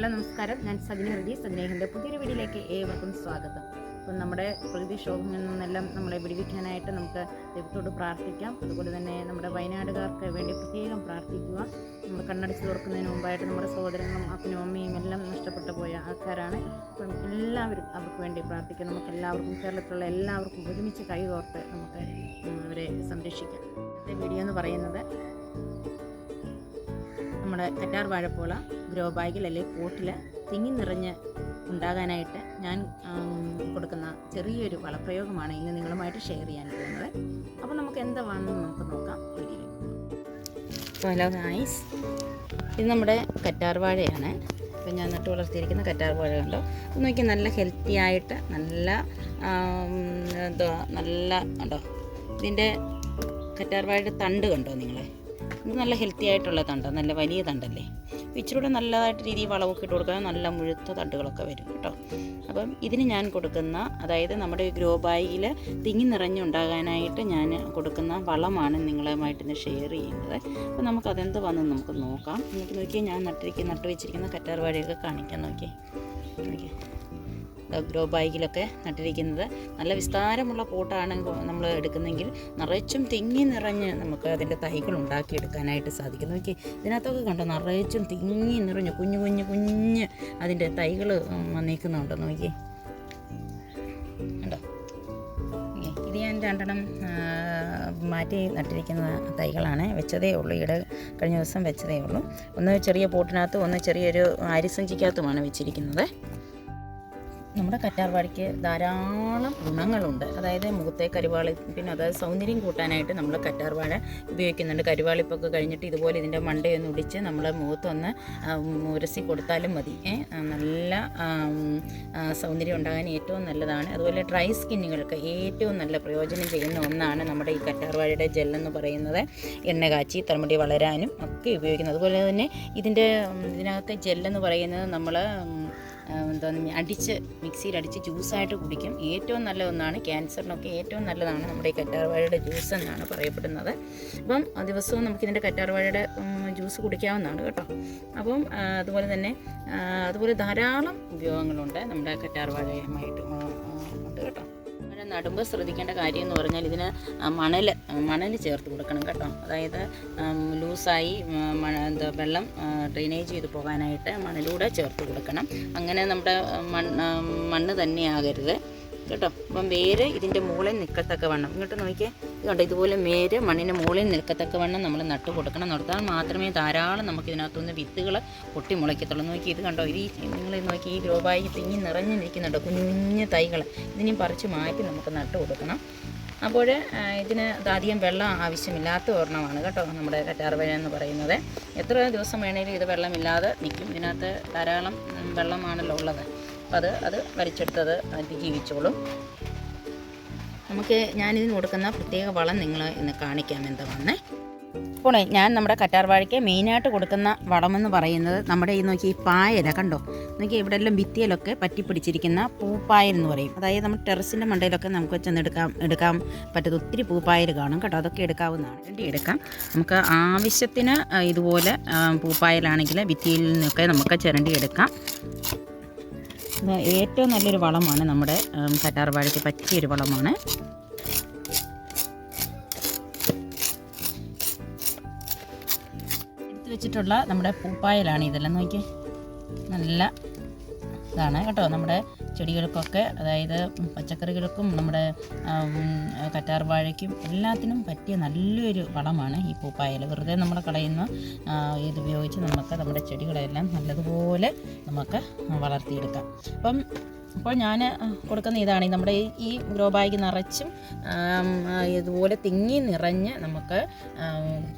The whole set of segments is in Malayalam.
ഹലോ നമസ്കാരം. ഞാൻ സഗ്നി ഹൃദി സഗ്നേഹിന്റെ പുതിയൊരു വീഡിയോയിലേക്ക് ഏവർക്കും സ്വാഗതം. അപ്പം നമ്മുടെ പ്രകൃതി പ്രകൃതിക്ഷോഭങ്ങളിൽ നിന്നെല്ലാം നമ്മളെ വിടുവിക്കാനായിട്ട് നമുക്ക് ദൈവത്തോട് പ്രാർത്ഥിക്കാം. അതുപോലെ തന്നെ നമ്മുടെ വയനാടുകാർക്ക് വേണ്ടി പ്രത്യേകം പ്രാർത്ഥിക്കുക. നമ്മൾ കണ്ണടച്ച് തുറക്കുന്നതിന് മുമ്പായിട്ട് നമ്മുടെ സഹോദരങ്ങളും അപ്പനും അമ്മയും എല്ലാം നഷ്ടപ്പെട്ടു പോയ ആൾക്കാരാണ്. അപ്പം എല്ലാവരും അവർക്ക് വേണ്ടി പ്രാർത്ഥിക്കാം. നമുക്ക് എല്ലാവർക്കും കേരളത്തിലുള്ള എല്ലാവർക്കും ഒരുമിച്ച് കൈകോർത്ത് നമുക്ക് അവരെ സംരക്ഷിക്കാം. വീഡിയോ എന്ന് പറയുന്നത് നമ്മുടെ കറ്റാർ വാഴപ്പോള ഗ്രോ ബാഗിൽ അല്ലെങ്കിൽ പോട്ടിൽ തിങ്ങി നിറഞ്ഞ് ഉണ്ടാകാനായിട്ട് ഞാൻ കൊടുക്കുന്ന ചെറിയൊരു വളപ്രയോഗമാണ് ഇന്ന് നിങ്ങളുമായിട്ട് ഷെയർ ചെയ്യാൻ പോകുന്നത്. അപ്പോൾ നമുക്ക് എന്താണെന്ന് നമുക്ക് നോക്കാം ഹലോ ഗായ്സ് ഇത് നമ്മുടെ കറ്റാർ വാഴയാണ്. ഇപ്പം ഞാൻ നട്ട് വളർത്തിയിരിക്കുന്ന കറ്റാർ വാഴ കണ്ടോ? ഇത് നോക്കി നല്ല ഹെൽത്തി ആയിട്ട് നല്ല എന്തുവാ എന്താ നല്ല കണ്ടോ? ഇതിന്റെ കറ്റാർ വാഴയുടെ തണ്ട് കണ്ടോ നിങ്ങളെ ഇത് നല്ല ഹെൽത്തി ആയിട്ടുള്ള തണ്ട് നല്ല വലിയ തണ്ടല്ലേ? ഇച്ചിരി കൂടെ നല്ലതായിട്ട് രീതിയിൽ വളമൊക്കെ ഇട്ട് കൊടുക്കാൻ നല്ല മുഴുത്ത തണ്ടുകളൊക്കെ വരും കേട്ടോ. അപ്പം ഇതിന് ഞാൻ കൊടുക്കുന്ന അതായത് നമ്മുടെ ഗ്രോ ബാഗിൽ തിങ്ങി നിറഞ്ഞുണ്ടാകാനായിട്ട് ഞാൻ കൊടുക്കുന്ന വളമാണ് നിങ്ങളുമായിട്ട് ഇന്ന് ഷെയർ ചെയ്യുന്നത്. അപ്പം നമുക്ക് അതെന്ത് വന്ന് നമുക്ക് നോക്കാം. നമുക്ക് നോക്കിയാൽ ഞാൻ നട്ടിരിക്കുന്ന നട്ട് വെച്ചിരിക്കുന്ന കറ്റാർ വാഴയൊക്കെ കാണിക്കാൻ നോക്കിയേ. നോക്കിയേ. ഗ്രോ ബാഗിലൊക്കെ നട്ടിരിക്കുന്നത്. നല്ല വിസ്താരമുള്ള പോട്ടാണ് നമ്മൾ എടുക്കുന്നെങ്കിൽ നിറച്ചും തിങ്ങി നിറഞ്ഞ് നമുക്ക് അതിന്റെ തൈകൾ ഉണ്ടാക്കിയെടുക്കാനായിട്ട് സാധിക്കും നോക്കി ഇതിനകത്തൊക്കെ കണ്ടോ നിറച്ചും തിങ്ങി നിറഞ്ഞ് കുഞ്ഞു കുഞ്ഞു കുഞ്ഞ് അതിന്റെ തൈകൾ വന്നേക്കുന്നുണ്ടോ നോക്കി കണ്ടോ? ഇത് ഞാൻ രണ്ടെണ്ണം മാറ്റി നട്ടിരിക്കുന്ന തൈകളാണ്. വെച്ചതേ ഉള്ളൂ. ഇട കഴിഞ്ഞ ദിവസം വെച്ചതേ ഉള്ളൂ. ഒന്ന് ചെറിയ പോട്ടിനകത്തും ഒന്ന് ചെറിയൊരു അരിസഞ്ചിക്കകത്തുമാണ് വെച്ചിരിക്കുന്നത്. നമ്മുടെ കറ്റാർവാടിക്ക് ധാരാളം ഗുണങ്ങളുണ്ട്. അതായത് മുഖത്തെ കരിവാളി പിന്നെ അതായത് സൗന്ദര്യം കൂട്ടാനായിട്ട് നമ്മൾ കറ്റാർവാഴ ഉപയോഗിക്കുന്നുണ്ട്. കരുവാളിപ്പൊക്കെ കഴിഞ്ഞിട്ട് ഇതുപോലെ ഇതിന്റെ മണ്ടയൊന്ന് ഒടിച്ച് നമ്മൾ മുഖത്തൊന്ന് ഉരസി കൊടുത്താലും മതി. നല്ല സൗന്ദര്യം ഉണ്ടാകാൻ ഏറ്റവും നല്ലതാണ്. അതുപോലെ ഡ്രൈ സ്കിന്നുകൾക്ക് ഏറ്റവും നല്ല പ്രയോജനം ചെയ്യുന്ന ഒന്നാണ് നമ്മുടെ ഈ കറ്റാർവാഴയുടെ ജെല്ലെന്ന് പറയുന്നത്. എണ്ണ കാച്ചി തലമുടി വളരാനും ഒക്കെ ഉപയോഗിക്കുന്നത്. അതുപോലെ തന്നെ ഇതിന്റെ ഇതിനകത്തെ ജെല്ലെന്ന് പറയുന്നത് നമ്മൾ എന്താണ് അടിച്ച് മിക്സിയിൽ അടിച്ച് ജ്യൂസായിട്ട് കുടിക്കും. ഏറ്റവും നല്ല ഒന്നാണ് ക്യാൻസറിനൊക്കെ ഏറ്റവും നല്ലതാണ് നമ്മുടെ ഈ കറ്റാർവാഴയുടെ ജ്യൂസ് എന്നാണ് പറയപ്പെടുന്നത്. അപ്പം ദിവസവും നമുക്ക് നമുക്കിതിന്റെ കറ്റാർവാഴയുടെ ജ്യൂസ് കുടിക്കാവുന്നതാണ് കേട്ടോ. അപ്പം അതുപോലെ തന്നെ അതുപോലെ ധാരാളം ഉപയോഗങ്ങളുണ്ട് നമ്മുടെ കറ്റാർവാഴയുമായിട്ട് ഉണ്ട് കേട്ടോ. നടുമ്പോൾ ശ്രദ്ധിക്കേണ്ട കാര്യം എന്ന് പറഞ്ഞാൽ ഇതിന് മണൽ മണൽ ചേർത്ത് കൊടുക്കണം കേട്ടോ. അതായത് ലൂസായി എന്താ വെള്ളം ഡ്രെയിനേജ് ചെയ്ത് പോകാനായിട്ട് മണലൂടെ ചേർത്ത് കൊടുക്കണം. അങ്ങനെ നമ്മുടെ മണ്ണ് മണ്ണ് തന്നെയാകരുത് കേട്ടോ. അപ്പം വേര് ഇതിന്റെ മുകളിൽ നിൽക്കത്തക്ക വണ്ണം ഇങ്ങോട്ട് നോക്കിയേ. ഇതുണ്ട് ഇതുപോലെ മേര് മണ്ണിന്റെ മുകളിൽ നിൽക്കത്തക്ക വണ്ണം നമ്മൾ നട്ട് കൊടുക്കണം നടത്താൻ മാത്രമേ ധാരാളം നമുക്ക് ഇതിനകത്തുനിന്ന് വിത്തുകൾ പൊട്ടി മുളയ്ക്കത്തുള്ളൂ. നോക്കി ഇത് കണ്ടോ ഈ നിങ്ങൾ നോക്കി ഈ ഗ്രോബായി തിങ്ങി നിറഞ്ഞു നിൽക്കുന്നുണ്ടോ കുഞ്ഞു തൈകൾ ഇതിനെയും പറിച്ച് മാറ്റി നമുക്ക് നട്ട് കൊടുക്കണം. അപ്പോൾ ഇതിന് അധികം വെള്ളം ആവശ്യമില്ലാത്ത ഒരെണ്ണമാണ് കേട്ടോ നമ്മുടെ കറ്റാർവഴ എന്ന് പറയുന്നത്. എത്ര ദിവസം വേണേലും ഇത് വെള്ളമില്ലാതെ നിൽക്കും. ഇതിനകത്ത് ധാരാളം വെള്ളമാണല്ലോ ഉള്ളത്. അപ്പോൾ അത് അത് വലിച്ചെടുത്തത് അതിജീവിച്ചോളും നമുക്ക് ഞാനിതിന് കൊടുക്കുന്ന പ്രത്യേക വളം നിങ്ങൾ ഇന്ന് കാണിക്കാം എന്താണെന്നേ അപ്പോൾ ഞാൻ നമ്മുടെ കറ്റാർവാഴയ്ക്ക് മെയിനായിട്ട് കൊടുക്കുന്ന വളമെന്ന് പറയുന്നത് നമ്മുടെ ഈ നോക്കി ഈ പായല കണ്ടോ? നോക്കി ഇവിടെ എല്ലാം ഭിത്തിയിലൊക്കെ പറ്റിപ്പിടിച്ചിരിക്കുന്ന പൂപ്പായൽ എന്ന് പറയും. അതായത് നമ്മൾ ടെറസിന്റെ മണ്ടയിലൊക്കെ നമുക്ക് ചെന്ന് എടുക്കാം. എടുക്കാൻ പറ്റുന്ന ഒത്തിരി പൂപ്പായൽ കാണും കേട്ടോ അതൊക്കെ എടുക്കാവുന്നതാണ്. വേണ്ടി എടുക്കാം. നമുക്ക് ആവശ്യത്തിന് ഇതുപോലെ പൂപ്പായലാണെങ്കിൽ ഭിത്തിയിൽ നിന്നൊക്കെ നമുക്ക് ചിരണ്ടി എടുക്കാം. ഏറ്റവും നല്ലൊരു വളമാണ് നമ്മുടെ കറ്റാർ കറ്റാർവാഴയ്ക്ക് പറ്റിയൊരു വളമാണ്. എടുത്തു വെച്ചിട്ടുള്ള നമ്മുടെ പൂപ്പായലാണ് ഇതെല്ലാം. നോക്കി നല്ല ഇതാണ് കേട്ടോ നമ്മുടെ ചെടികൾക്കൊക്കെ അതായത് പച്ചക്കറികൾക്കും നമ്മുടെ കറ്റാർ വാഴയ്ക്കും എല്ലാത്തിനും പറ്റിയ നല്ലൊരു വളമാണ് ഈ പൂപ്പായൽ. വെറുതെ നമ്മൾ കളയുന്ന ഇതുപയോഗിച്ച് നമുക്ക് നമ്മുടെ ചെടികളെല്ലാം നല്ലതുപോലെ നമുക്ക് വളർത്തിയെടുക്കാം. അപ്പം അപ്പോൾ ഞാൻ കൊടുക്കുന്ന ഇതാണ്. നമ്മുടെ ഈ- ഗ്രോ ബാഗ് നിറച്ചും ഇതുപോലെ തിങ്ങി നിറഞ്ഞ് നമുക്ക്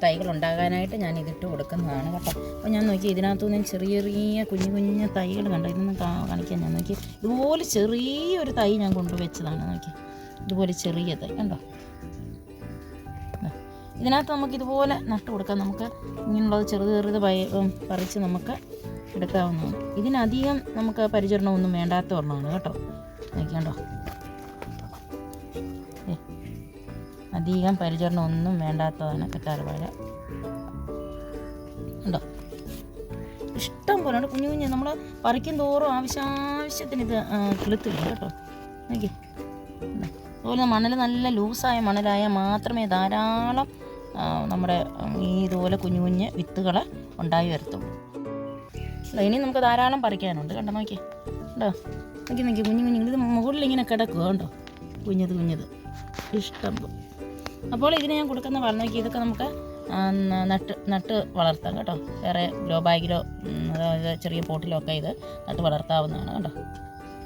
തൈകൾ ഉണ്ടാകാനായിട്ട് ഞാൻ ഇതിട്ട് കൊടുക്കുന്നതാണ് കേട്ടോ. അപ്പോൾ ഞാൻ നോക്കി ഇതിനകത്തു നിന്ന് ചെറിയ ചെറിയ കുഞ്ഞു കുഞ്ഞു തൈകൾ കണ്ടോ? ഇതൊന്നും കാണിക്കാൻ ഞാൻ നോക്കി. ഇതുപോലെ ചെറിയൊരു തൈ ഞാൻ കൊണ്ടുവച്ചതാണ് നോക്കി. ഇതുപോലെ ചെറിയ തൈ കണ്ടോ. ഇതിനകത്ത് നമുക്ക് ഇതുപോലെ നട്ട് കൊടുക്കാം. നമുക്ക് ഇങ്ങനെയുള്ളത് ചെറുത് ചെറുത് പറിച്ച് നമുക്ക് എടുക്കാവുന്നതാണ്. ഇതിനധികം നമുക്ക് പരിചരണമൊന്നും വേണ്ടാത്ത ഒരെണ്ണമാണ് കേട്ടോ. നോക്കിയാണ്ടോ അധികം പരിചരണമൊന്നും വേണ്ടാത്തതാണ് കറ്റാർവാഴ ഉണ്ടോ? ഇഷ്ടം പോലെ ഉണ്ട്. കുഞ്ഞു കുഞ്ഞ് നമ്മൾ പറിക്കും തോറും ആവശ്യാവശ്യത്തിന് ഇത് കിളുത്ത് വരും കേട്ടോ. നോക്കി അതുപോലെ മണൽ നല്ല ലൂസായ മണലായാൽ മാത്രമേ ധാരാളം നമ്മുടെ ഈ ഇതുപോലെ കുഞ്ഞു കുഞ്ഞ് വിത്തുകൾ ഉണ്ടായി വരത്തുള്ളൂ ഇനി നമുക്ക് ധാരാളം പറിക്കാനുണ്ട്. കണ്ടോ നോക്കി കണ്ടോ? നോക്കി നോക്കി കുഞ്ഞു കുഞ്ഞു ഇത് മുകളിൽ ഇങ്ങനെ കിടക്കുക കണ്ടോ? കുഞ്ഞത് കുഞ്ഞത്. ഇഷ്ടം അപ്പോൾ ഇതിന് ഞാൻ കൊടുക്കുന്ന പറഞ്ഞു നോക്കി ഇതൊക്കെ നമുക്ക് നട്ട് നട്ട് വളർത്താം കേട്ടോ. വേറെ ഗ്രോ ബാഗിലോ അതായത് ചെറിയ പോട്ടിലോ ഒക്കെ ഇത് നട്ട് വളർത്താവുന്നതാണ് കേട്ടോ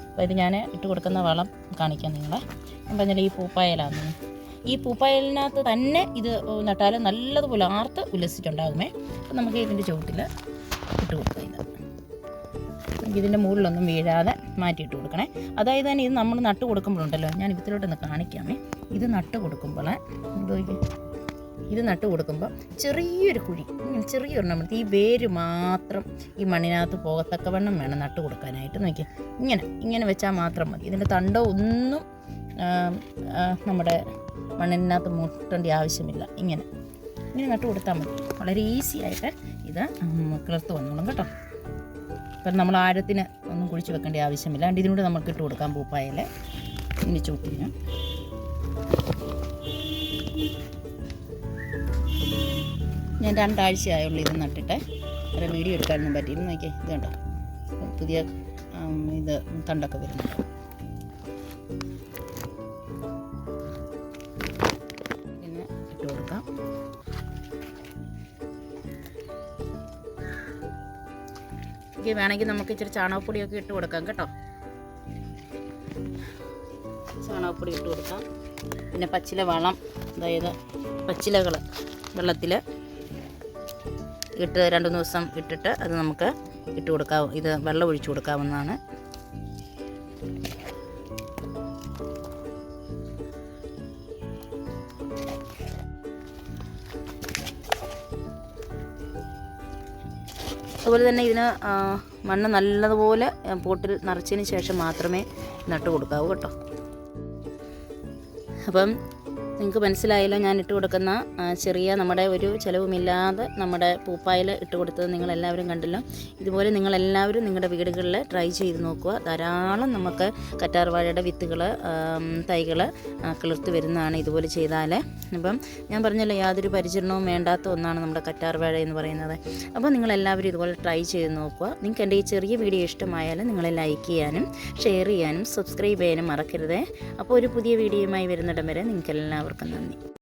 അപ്പോൾ ഇത് ഞാൻ ഇട്ട് കൊടുക്കുന്ന വളം കാണിക്കാം നിങ്ങളെ. ഞാൻ പറഞ്ഞാൽ ഈ പൂപ്പായലാണ് ഈ പൂപ്പായലിനകത്ത് തന്നെ ഇത് നട്ടാൽ നല്ലതുപോലെ ആർത്ത് ഉല്ലസിച്ചിട്ടുണ്ടാകുമേ. അപ്പം നമുക്ക് ഇതിന്റെ ചുവട്ടിൽ ഇട്ട് കൊടുക്കാം ഇത്. ഇതിന്റെ മുകളിലൊന്നും വീഴാതെ മാറ്റിയിട്ട് കൊടുക്കണേ. അതായത് തന്നെ ഇത് നമ്മൾ നട്ട് കൊടുക്കുമ്പോഴുണ്ടല്ലോ ഞാൻ ഇതിലോട്ടൊന്ന് കാണിക്കാമേ. ഇത് നട്ട് കൊടുക്കുമ്പോൾ ഇത് നട്ട് കൊടുക്കുമ്പോൾ ചെറിയൊരു കുഴി ചെറിയൊരു നമ്മൾ ഈ വേര് മാത്രം ഈ മണ്ണിനകത്ത് പോകത്തക്കവണ്ണം വേണം നട്ട് കൊടുക്കാനായിട്ട്. നോക്കി. ഇങ്ങനെ ഇങ്ങനെ വെച്ചാൽ മാത്രം മതി. ഇതിന്റെ തണ്ടോ ഒന്നും നമ്മുടെ മണ്ണിനകത്ത് മുട്ടേണ്ട ആവശ്യമില്ല. ഇങ്ങനെ. ഇങ്ങനെ നട്ട് കൊടുത്താൽ മതി. വളരെ ഈസി ആയിട്ട് ഇത് കിളർത്ത് വന്നോളും കേട്ടോ. അപ്പം നമ്മൾ ആഴത്തിന് ഒന്നും കുഴിച്ച് വെക്കേണ്ട ആവശ്യമില്ല. അണ്ട് ഇതിനോട് നമുക്ക് ഇട്ട് കൊടുക്കാം പൂപ്പായൽ ഇനി ചൂട്ടിന് ഞാൻ രണ്ടാഴ്ചയായുള്ളൂ ഇത് നട്ടിട്ട്. വേറെ വീഡിയോ എടുക്കാനൊന്നും പറ്റിയിരുന്നു നോക്കിയേ. ഇത് കണ്ടോ? പുതിയ ഇത് തണ്ടൊക്കെ വരുന്നുണ്ട്. ഇത് വേണമെങ്കിൽ നമുക്ക് ഇച്ചിരി ചാണകപ്പൊടിയൊക്കെ ഇട്ട് കൊടുക്കാം കേട്ടോ. ചാണകപ്പൊടി ഇട്ട് കൊടുക്കാം. പിന്നെ പച്ചില വളം അതായത് പച്ചിലകൾ വെള്ളത്തിൽ ഇട്ട് രണ്ട് ദിവസം ഇട്ടിട്ട് അത് നമുക്ക് ഇട്ട് കൊടുക്കാം ഇത് വെള്ളം ഒഴിച്ചു കൊടുക്കാവുന്നതാണ്. അതുപോലെ തന്നെ ഇതിന് മണ്ണ് നല്ലതുപോലെ പോട്ടിൽ നിറച്ചതിന് ശേഷം മാത്രമേ നട്ട് കൊടുക്കാവൂ കേട്ടോ. അപ്പം നിങ്ങൾക്ക് മനസ്സിലായല്ലോ ഞാൻ ഇട്ട് കൊടുക്കുന്ന ചെറിയ നമ്മുടെ ഒരു ചിലവുമില്ലാതെ നമ്മുടെ പൂപ്പായിൽ ഇട്ട് കൊടുത്തത് നിങ്ങളെല്ലാവരും കണ്ടല്ലോ. ഇതുപോലെ നിങ്ങളെല്ലാവരും നിങ്ങളുടെ വീടുകളിൽ ട്രൈ ചെയ്ത് നോക്കുക. ധാരാളം നമുക്ക് കറ്റാർവാഴയുടെ വിത്തുകൾ തൈകൾ കിളിർത്ത് വരുന്നതാണ് ഇതുപോലെ ചെയ്താൽ അപ്പം ഞാൻ പറഞ്ഞല്ലോ യാതൊരു പരിചരണവും വേണ്ടാത്ത ഒന്നാണ് നമ്മുടെ കറ്റാർവാഴ എന്ന് പറയുന്നത്. അപ്പോൾ നിങ്ങളെല്ലാവരും ഇതുപോലെ ട്രൈ ചെയ്ത് നോക്കുക. നിങ്ങൾക്ക് എന്റെ ഈ ചെറിയ വീഡിയോ ഇഷ്ടമായാൽ നിങ്ങളെ ലൈക്ക് ചെയ്യാനും ഷെയർ ചെയ്യാനും സബ്സ്ക്രൈബ് ചെയ്യാനും മറക്കരുത്. അപ്പോൾ ഒരു പുതിയ വീഡിയോയുമായി വരുന്നിടം വരെ നിങ്ങൾക്ക് എല്ലാവർക്കും നന്ദി.